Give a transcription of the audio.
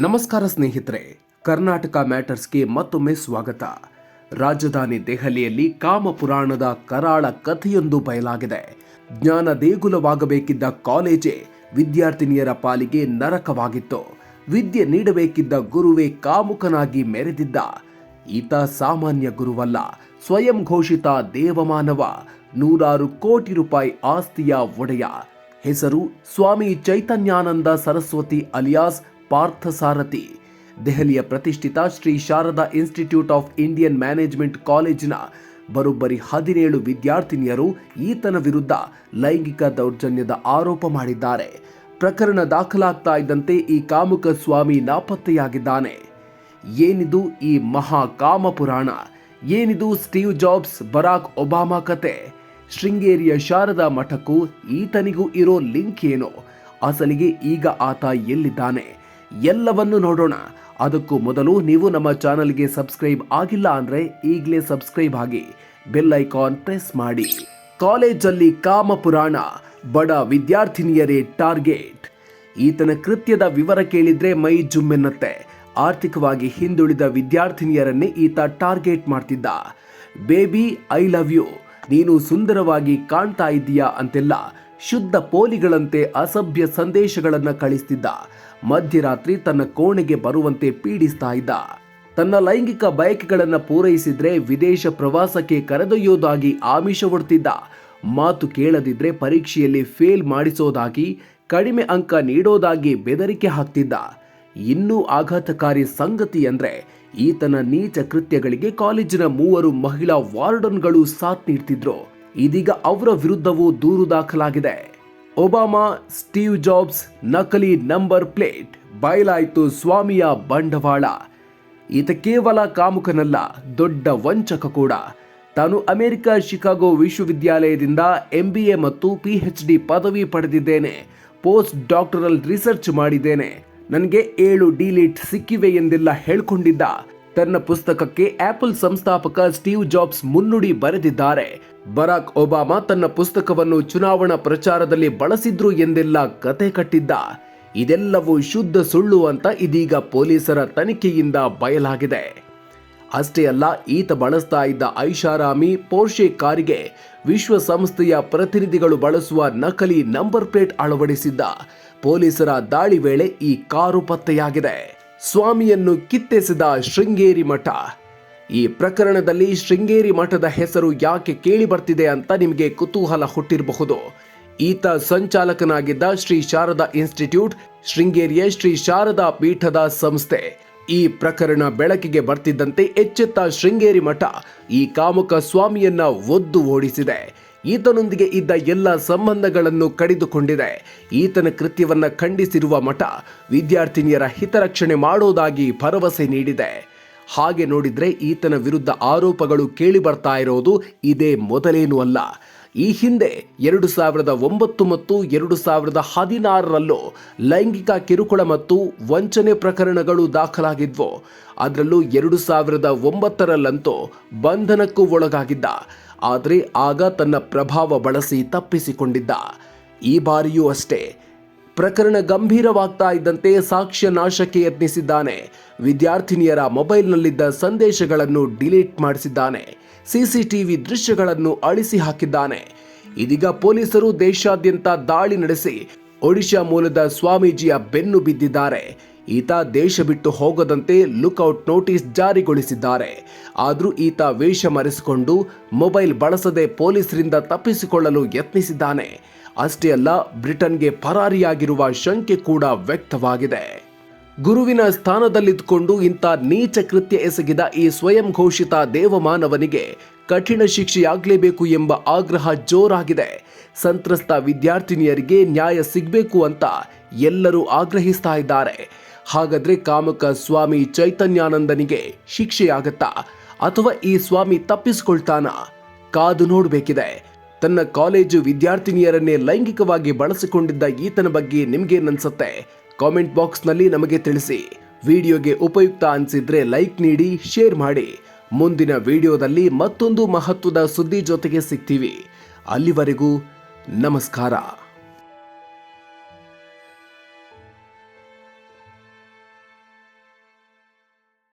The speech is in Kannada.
ನಮಸ್ಕಾರ ಸ್ನೇಹಿತರೆ, ಕರ್ನಾಟಕ ಮ್ಯಾಟರ್ಸ್ಗೆ ಮತ್ತೊಮ್ಮೆ ಸ್ವಾಗತ. ರಾಜಧಾನಿ ದೆಹಲಿಯಲ್ಲಿ ಕಾಮಪುರಾಣದ ಕರಾಳ ಕಥೆಯೊಂದು ಬಯಲಾಗಿದೆ. ಜ್ಞಾನ ದೇಗುಲವಾಗಬೇಕಿದ್ದ ಕಾಲೇಜೇ ವಿದ್ಯಾರ್ಥಿನಿಯರ ಪಾಲಿಗೆ ನರಕವಾಗಿತ್ತು. ವಿದ್ಯೆ ನೀಡಬೇಕಿದ್ದ ಗುರುವೇ ಕಾಮುಕನಾಗಿ ಮೆರೆದಿದ್ದ. ಈತ ಸಾಮಾನ್ಯ ಗುರುವಲ್ಲ, ಸ್ವಯಂ ಘೋಷಿತ ದೇವಮಾನವ, ನೂರಾರು ಕೋಟಿ ರೂಪಾಯಿ ಆಸ್ತಿಯ ಒಡೆಯ. ಹೆಸರು ಸ್ವಾಮಿ ಚೈತನ್ಯಾನಂದ ಸರಸ್ವತಿ ಅಲಿಯಾಸ್ ಪಾರ್ಥಸಾರಥಿ ದೆಹಲಿಯ ಪ್ರತಿಷ್ಠಿತ Shri Sharada institute of Indian management ಕಾಲೇಜಿನ ಬರೋಬ್ಬರಿ ಹದಿನೇಳು ವಿದ್ಯಾರ್ಥಿನಿಯರು ಈತನ ವಿರುದ್ಧ ಲೈಂಗಿಕ ದೌರ್ಜನ್ಯದ ಆರೋಪ ಮಾಡಿದ್ದಾರೆ. ಪ್ರಕರಣ ದಾಖಲಾಗ್ತಾ ಇದ್ದಂತೆ ಈ ಕಾಮುಕ ಸ್ವಾಮಿ ನಾಪತ್ತೆಯಾಗಿದ್ದಾನೆ. ಏನಿದು ಈ ಮಹಾ ಕಾಮ ಪುರಾಣ? ಏನಿದು ಸ್ಟೀವ್ ಜಾಬ್ಸ್, ಬರಾಕ್ ಒಬಾಮಾ ಕತೆ? ಶೃಂಗೇರಿಯ ಶಾರದಾ ಮಠಕ್ಕೂ ಈತನಿಗೂ ಇರೋ ಲಿಂಕ್ ಏನು? ಅಸಲಿಗೆ ಈಗ ಆತ ಎಲ್ಲಿದ್ದಾನೆ? ಎಲ್ಲವನ್ನು ನೋಡೋಣ. ಅದಕ್ಕೂ ಮೊದಲು ನೀವು ನಮ್ಮ ಚಾನಲ್ಗೆ ಸಬ್ಸ್ಕ್ರೈಬ್ ಆಗಿಲ್ಲ ಅಂದ್ರೆ ಈಗಲೇ ಸಬ್ಸ್ಕ್ರೈಬ್ ಆಗಿ ಬೆಲ್ ಐಕಾನ್ ಪ್ರೆಸ್ ಮಾಡಿ. ಕಾಲೇಜಲ್ಲಿ ಕಾಮ ಪುರಾಣ ಬಡ ವಿದ್ಯಾರ್ಥಿನಿಯರೇ ಟಾರ್ಗೆಟ್. ಈತನ ಕೃತ್ಯದ ವಿವರ ಕೇಳಿದ್ರೆ ಮೈ ಜುಮ್ಮೆನ್ನತ್ತೆ. ಆರ್ಥಿಕವಾಗಿ ಹಿಂದುಳಿದ ವಿದ್ಯಾರ್ಥಿನಿಯರನ್ನೇ ಈತ ಟಾರ್ಗೆಟ್ ಮಾಡ್ತಿದ್ದ. ಬೇಬಿ, ಐ ಲವ್ ಯು, ನೀನು ಸುಂದರವಾಗಿ ಕಾಣ್ತಾ ಇದ್ದೀಯಾ ಅಂತೆಲ್ಲ ಶುದ್ಧ ಪೋಲಿಗಳಂತೆ ಅಸಭ್ಯ ಸಂದೇಶಗಳನ್ನು ಕಳಿಸ್ತಿದ್ದ. ಮಧ್ಯರಾತ್ರಿ ತನ್ನ ಕೋಣೆಗೆ ಬರುವಂತೆ ಪೀಡಿಸ್ತಾ ಇದ್ದ. ತನ್ನ ಲೈಂಗಿಕ ಬಯಕೆಗಳನ್ನು ಪೂರೈಸಿದ್ರೆ ವಿದೇಶ ಪ್ರವಾಸಕ್ಕೆ ಕರೆದೊಯ್ಯೋದಾಗಿ ಆಮಿಷವೊಡ್ತಿದ್ದ ಮಾತು ಕೇಳದಿದ್ರೆ ಪರೀಕ್ಷೆಯಲ್ಲಿ ಫೇಲ್ ಮಾಡಿಸೋದಾಗಿ, ಕಡಿಮೆ ಅಂಕ ನೀಡೋದಾಗಿ ಬೆದರಿಕೆ ಹಾಕ್ತಿದ್ದ. ಇನ್ನೂ ಆಘಾತಕಾರಿ ಸಂಗತಿ ಅಂದ್ರೆ ಈತನ ನೀಚ ಕೃತ್ಯಗಳಿಗೆ ಕಾಲೇಜಿನ ಮೂವರು ಮಹಿಳಾ ವಾರ್ಡನ್ಗಳು ಸಾಥ್ ನೀಡ್ತಿದ್ರು. ಇದೀಗ ಅವರ ವಿರುದ್ಧವೂ ದೂರು ದಾಖಲಾಗಿದೆ. ಒಬಾಮಾ, ಸ್ಟೀವ್ ಜಾಬ್ಸ್ ನಕಲಿ ನಂಬರ್ ಪ್ಲೇಟ್ ಬಯಲಾಯಿತು ಸ್ವಾಮಿಯ ಬಂಡವಾಳ. ಈತ ಕೇವಲ ಕಾಮುಕನಲ್ಲ, ದೊಡ್ಡ ವಂಚಕ ಕೂಡ. ತಾನು ಅಮೆರಿಕ ಶಿಕಾಗೋ ವಿಶ್ವವಿದ್ಯಾಲಯದಿಂದ ಎಂ ಬಿ ಎ ಮತ್ತು ಪಿಎಚ್ಡಿ ಪದವಿ ಪಡೆದಿದ್ದೇನೆ. ಪೋಸ್ಟ್ ಡಾಕ್ಟರಲ್ ರಿಸರ್ಚ್ ಮಾಡಿದ್ದೇನೆ. ನನಗೆ ಏಳು ಡಿಲೀಟ್ ಸಿಕ್ಕಿವೆ ಎಂದೆಲ್ಲ ಹೇಳ್ಕೊಂಡಿದ್ದ. ತನ್ನ ಪುಸ್ತಕಕ್ಕೆ ಆಪಲ್ ಸಂಸ್ಥಾಪಕ ಸ್ಟೀವ್ ಜಾಬ್ಸ್ ಮುನ್ನುಡಿ ಬರೆದಿದ್ದಾರೆ. ಬರಾಕ್ ಒಬಾಮಾ ತನ್ನ ಪುಸ್ತಕವನ್ನು ಚುನಾವಣಾ ಪ್ರಚಾರದಲ್ಲಿ ಬಳಸಿದ್ರು ಎಂದೆಲ್ಲ ಕತೆ ಕಟ್ಟಿದ್ದ. ಇದೆಲ್ಲವೂ ಶುದ್ಧ ಸುಳ್ಳು ಅಂತ ಇದೀಗ ಪೊಲೀಸರ ತನಿಖೆಯಿಂದ ಬಯಲಾಗಿದೆ. ಅಷ್ಟೇ ಅಲ್ಲ, ಈತ ಬಳಸ್ತಾ ಇದ್ದ ಐಷಾರಾಮಿ ಪೋರ್ಷೆ ಕಾರಿಗೆ ವಿಶ್ವಸಂಸ್ಥೆಯ ಪ್ರತಿನಿಧಿಗಳು ಬಳಸುವ ನಕಲಿ ನಂಬರ್ ಪ್ಲೇಟ್ ಅಳವಡಿಸಿದ್ದ. ಪೊಲೀಸರ ದಾಳಿ ವೇಳೆ ಈ ಕಾರು ಪತ್ತೆಯಾಗಿದೆ. ಸ್ವಾಮಿಯನ್ನು ಕಿತ್ತೆಸೆದ ಶೃಂಗೇರಿ ಮಠ. ಈ ಪ್ರಕರಣದಲ್ಲಿ ಶೃಂಗೇರಿ ಮಠದ ಹೆಸರು ಯಾಕೆ ಕೇಳಿ ಬರ್ತಿದೆ ಅಂತ ನಿಮಗೆ ಕುತೂಹಲ ಹುಟ್ಟಿರಬಹುದು. ಈತ ಸಂಚಾಲಕನಾಗಿದ್ದ ಶ್ರೀ ಶಾರದಾ ಇನ್ಸ್ಟಿಟ್ಯೂಟ್, ಶೃಂಗೇರಿಯ ಶ್ರೀ ಶಾರದಾ ಪೀಠದ ಸಂಸ್ಥೆ. ಈ ಪ್ರಕರಣ ಬೆಳಕಿಗೆ ಬರ್ತಿದ್ದಂತೆ ಎಚ್ಚೆತ್ತ ಶೃಂಗೇರಿ ಮಠ ಈ ಕಾಮುಕ ಸ್ವಾಮಿಯನ್ನ ಒದ್ದು ಓಡಿಸಿದೆ. ಈತನೊಂದಿಗೆ ಇದ್ದ ಎಲ್ಲ ಸಂಬಂಧಗಳನ್ನು ಕಡಿದುಕೊಂಡಿದೆ. ಈತನ ಕೃತ್ಯವನ್ನ ಖಂಡಿಸಿರುವ ಮಠ ವಿದ್ಯಾರ್ಥಿನಿಯರ ಹಿತರಕ್ಷಣೆ ಮಾಡೋದಾಗಿ ಭರವಸೆ ನೀಡಿದೆ. ಹಾಗೆ ನೋಡಿದ್ರೆ ಈತನ ವಿರುದ್ಧ ಆರೋಪಗಳು ಕೇಳಿ ಬರ್ತಾ ಇರೋದು ಇದೇ ಮೊದಲೇನೂ ಅಲ್ಲ. ಈ ಹಿಂದೆ ಎರಡು ಸಾವಿರದ ಒಂಬತ್ತು ಮತ್ತು ಎರಡು ಸಾವಿರದ ಹದಿನಾರರಲ್ಲೂ ಲೈಂಗಿಕ ಕಿರುಕುಳ ಮತ್ತು ವಂಚನೆ ಪ್ರಕರಣಗಳು ದಾಖಲಾಗಿದ್ವು. ಅದರಲ್ಲೂ ಎರಡು ಸಾವಿರದ ಒಂಬತ್ತರಲ್ಲಂತೂ ಬಂಧನಕ್ಕೂ ಒಳಗಾಗಿದ್ದ. ಆದರೆ ಆಗ ತನ್ನ ಪ್ರಭಾವ ಬಳಸಿ ತಪ್ಪಿಸಿಕೊಂಡಿದ್ದ. ಈ ಬಾರಿಯೂ ಅಷ್ಟೇ. ಪ್ರಕರಣ ಗಂಭೀರವಾಗ್ತಾ ಇದ್ದಂತೆ ಸಾಕ್ಷ್ಯ ನಾಶಕ್ಕೆ ಯತ್ನಿಸಿದ್ದಾನೆ. ವಿದ್ಯಾರ್ಥಿನಿಯರ ಮೊಬೈಲ್ನಲ್ಲಿದ್ದ ಸಂದೇಶಗಳನ್ನು ಡಿಲೀಟ್ ಮಾಡಿಸಿದ್ದಾನೆ. ಸಿಸಿಟಿವಿ ದೃಶ್ಯಗಳನ್ನು ಅಳಿಸಿ ಹಾಕಿದ್ದಾನೆ. ಇದೀಗ ಪೊಲೀಸರು ದೇಶಾದ್ಯಂತ ದಾಳಿ ನಡೆಸಿ ಒಡಿಶಾ ಮೂಲದ ಸ್ವಾಮೀಜಿಯ ಬೆನ್ನು ಬಿದ್ದಿದ್ದಾರೆ. ಈತ ದೇಶ ಬಿಟ್ಟು ಹೋಗದಂತೆ ಲುಕ್ಔಟ್ ನೋಟಿಸ್ ಜಾರಿಗೊಳಿಸಿದ್ದಾರೆ. ಆದರೂ ಈತ ವೇಷ ಮರೆಸಿಕೊಂಡು ಮೊಬೈಲ್ ಬಳಸದೆ ಪೊಲೀಸರಿಂದ ತಪ್ಪಿಸಿಕೊಳ್ಳಲು ಯತ್ನಿಸಿದ್ದಾನೆ. ಅಷ್ಟೇ ಅಲ್ಲ, ಬ್ರಿಟನ್ಗೆ ಪರಾರಿಯಾಗಿರುವ ಶಂಕೆ ಕೂಡ ವ್ಯಕ್ತವಾಗಿದೆ. ಗುರುವಿನ ಸ್ಥಾನದಲ್ಲಿದ್ದುಕೊಂಡು ಇಂಥ ನೀಚ ಕೃತ್ಯ ಎಸಗಿದ ಈ ಸ್ವಯಂ ಘೋಷಿತ ದೇವಮಾನವನಿಗೆ ಕಠಿಣ ಶಿಕ್ಷೆಯಾಗಲೇಬೇಕು ಎಂಬ ಆಗ್ರಹ ಜೋರಾಗಿದೆ. ಸಂತ್ರಸ್ತ ವಿದ್ಯಾರ್ಥಿನಿಯರಿಗೆ ನ್ಯಾಯ ಸಿಗಬೇಕು ಅಂತ ಎಲ್ಲರೂ ಆಗ್ರಹಿಸ್ತಾ ಇದ್ದಾರೆ. ಹಾಗಾದ್ರೆ ಕಾಮಕ ಸ್ವಾಮಿ ಚೈತನ್ಯಾನಂದನಿಗೆ ಶಿಕ್ಷೆಯಾಗತ್ತಾ ಅಥವಾ ಈ ಸ್ವಾಮಿ ತಪ್ಪಿಸಿಕೊಳ್ತಾನ? ಕಾದು ನೋಡಬೇಕಿದೆ. ತನ್ನ ಕಾಲೇಜು ವಿದ್ಯಾರ್ಥಿನಿಯರನ್ನೇ ಲೈಂಗಿಕವಾಗಿ ಬಳಸಿಕೊಂಡಿದ್ದ ಈತನ ಬಗ್ಗೆ ನಿಮ್ಗೇನನ್ಸುತ್ತೆ? ಕಾಮೆಂಟ್ ಬಾಕ್ಸ್ನಲ್ಲಿ ನಮಗೆ ತಿಳಿಸಿ. ವಿಡಿಯೋಗೆ ಉಪಯುಕ್ತ ಅನಿಸಿದ್ರೆ ಲೈಕ್ ನೀಡಿ, ಶೇರ್ ಮಾಡಿ. ಮುಂದಿನ ವಿಡಿಯೋದಲ್ಲಿ ಮತ್ತೊಂದು ಮಹತ್ವದ ಸುದ್ದಿ ಜೊತೆಗೆ ಸಿಗ್ತೀವಿ. ಅಲ್ಲಿವರೆಗೂ ನಮಸ್ಕಾರ.